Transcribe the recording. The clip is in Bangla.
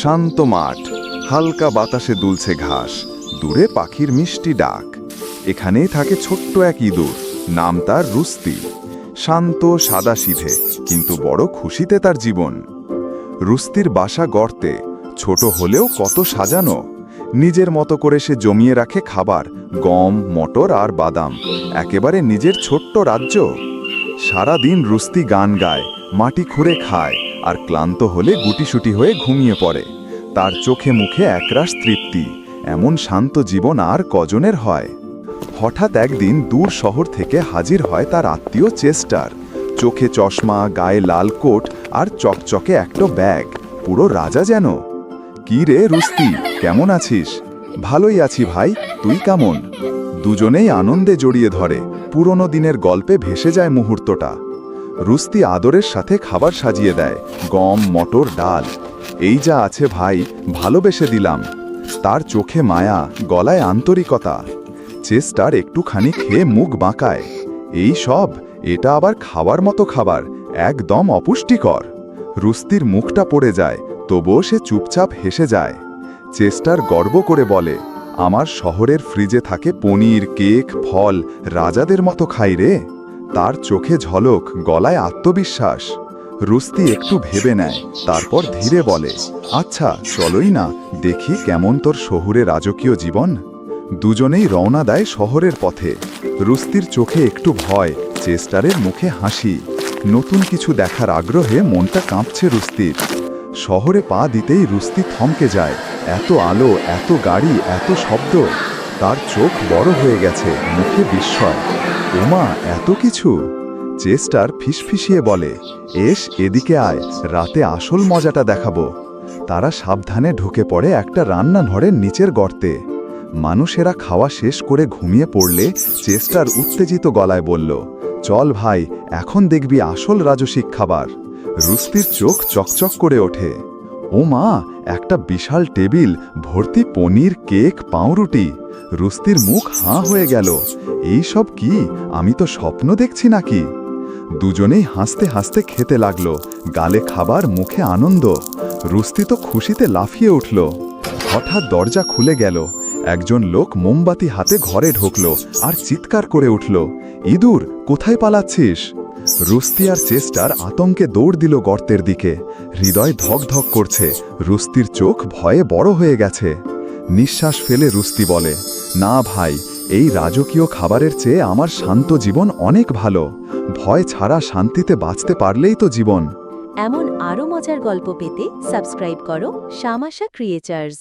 শান্ত মাঠ, হালকা বাতাসে দুলছে ঘাস, দূরে পাখির মিষ্টি ডাক। এখানেই থাকে ছোট্ট এক ইঁদুর, নাম তার রুস্তি। শান্ত সাদা সিধে কিন্তু বড় খুশিতে তার জীবন। রুস্তির বাসা গর্তে, ছোট হলেও কত সাজানো। নিজের মতো করে সে জমিয়ে রাখে খাবার, গম, মটর আর বাদাম, একেবারে নিজের ছোট্ট রাজ্য। সারা দিন রুস্তি গান গায়, মাটি খুঁড়ে খায় আর ক্লান্ত হলে গুটিসুটি হয়ে ঘুমিয়ে পড়ে। তার চোখে মুখে একরাশ তৃপ্তি, এমন শান্ত জীবন আর কজনের হয়? হঠাৎ একদিন দূর শহর থেকে হাজির হয় তার আত্মীয় চেস্টার চোখে চশমা, গায়ে লাল কোট আর চকচকে একটা ব্যাগ। পুরো রাজা যেন? কি রে রুস্তি, কেমন আছিস? ভালোই আছি ভাই, তুই কেমন? দুজনেই আনন্দে জড়িয়ে ধরে। পুরনো দিনের গল্পে ভেসে যায় মুহূর্তটা। রুস্তি আদরের সাথে খাবার সাজিয়ে দেয়, গম, মটর, ডাল। এই যা আছে ভাই, ভালোবেসে দিলাম। তার চোখে মায়া, গলায় আন্তরিকতা। চেস্টার একটুখানি খেয়ে মুখ বাঁকায়। এই সব, এটা আবার খাবার মতো খাবার, একদম অপুষ্টিকর। রুস্তির মুখটা পড়ে যায়, তবুও সে চুপচাপ হেসে যায়। চেস্টার গর্ব করে বলে, আমার শহরের ফ্রিজে থাকে পনির, কেক, ফল, রাজাদের মতো খাই রে। তার চোখে ঝলক, গলায় আত্মবিশ্বাস। রুস্তি একটু ভেবে নেয়, তারপর ধীরে বলে আচ্ছা চলোই না, দেখি কেমন তোর শহুরে রাজকীয় জীবন? দুজনেই রওনা দেয় শহরের পথে। রুস্তির চোখে একটু ভয় চেস্টারের মুখে হাসি। নতুন কিছু দেখার আগ্রহে মনটা কাঁপছে রুস্তির। শহরে পা দিতেই রুস্তি থমকে যায়। এত আলো, এত গাড়ি, এত শব্দ। তার চোখ বড় হয়ে গেছে, মুখে বিস্ময়। ওমা, এত কিছু? চেস্টার ফিসফিসিয়ে বলে, এস, এদিকে আয়, রাতে আসল মজাটা দেখাবো। তারা সাবধানে ঢুকে পড়ে একটা রান্নাঘরের নিচের গর্তে। মানুষেরা খাওয়া শেষ করে ঘুমিয়ে পড়লে চেস্টার উত্তেজিত গলায় বলল, চল ভাই, এখন দেখবি আসল রাজসিক খাবার। রুস্তির চোখ চকচক করে ওঠে। ও মা একটা বিশাল টেবিল, ভর্তি পনির, কেক, পাউরুটি। রুস্তির মুখ হাঁ হয়ে গেল। এই সব কি? আমি তো স্বপ্ন দেখছি নাকি? দুজনেই হাসতে হাসতে খেতে লাগল। গালে খাবার, মুখে আনন্দ। রুস্তি তো খুশিতে লাফিয়ে উঠল। হঠাৎ দরজা খুলে গেল। একজন লোক মোমবাতি হাতে ঘরে ঢুকল আর চিৎকার করে উঠল, ইঁদুর, কোথায় পালাচ্ছিস? রুস্তি আর চেস্টার আতঙ্কে দৌড় দিল গর্তের দিকে। হৃদয় ধক ধক করছে। রুস্তির চোখ ভয়ে বড় হয়ে গেছে। নিঃশ্বাস ফেলে রুস্তি বলে, না ভাই, এই রাজকীয় খাবারের চেয়ে আমার শান্ত জীবন অনেক ভালো। ভয় ছাড়া শান্তিতে বাঁচতে পারলেই তো জীবন। এমন আরও মজার গল্প পেতে সাবস্ক্রাইব করো শামাশা ক্রিয়েচার্স।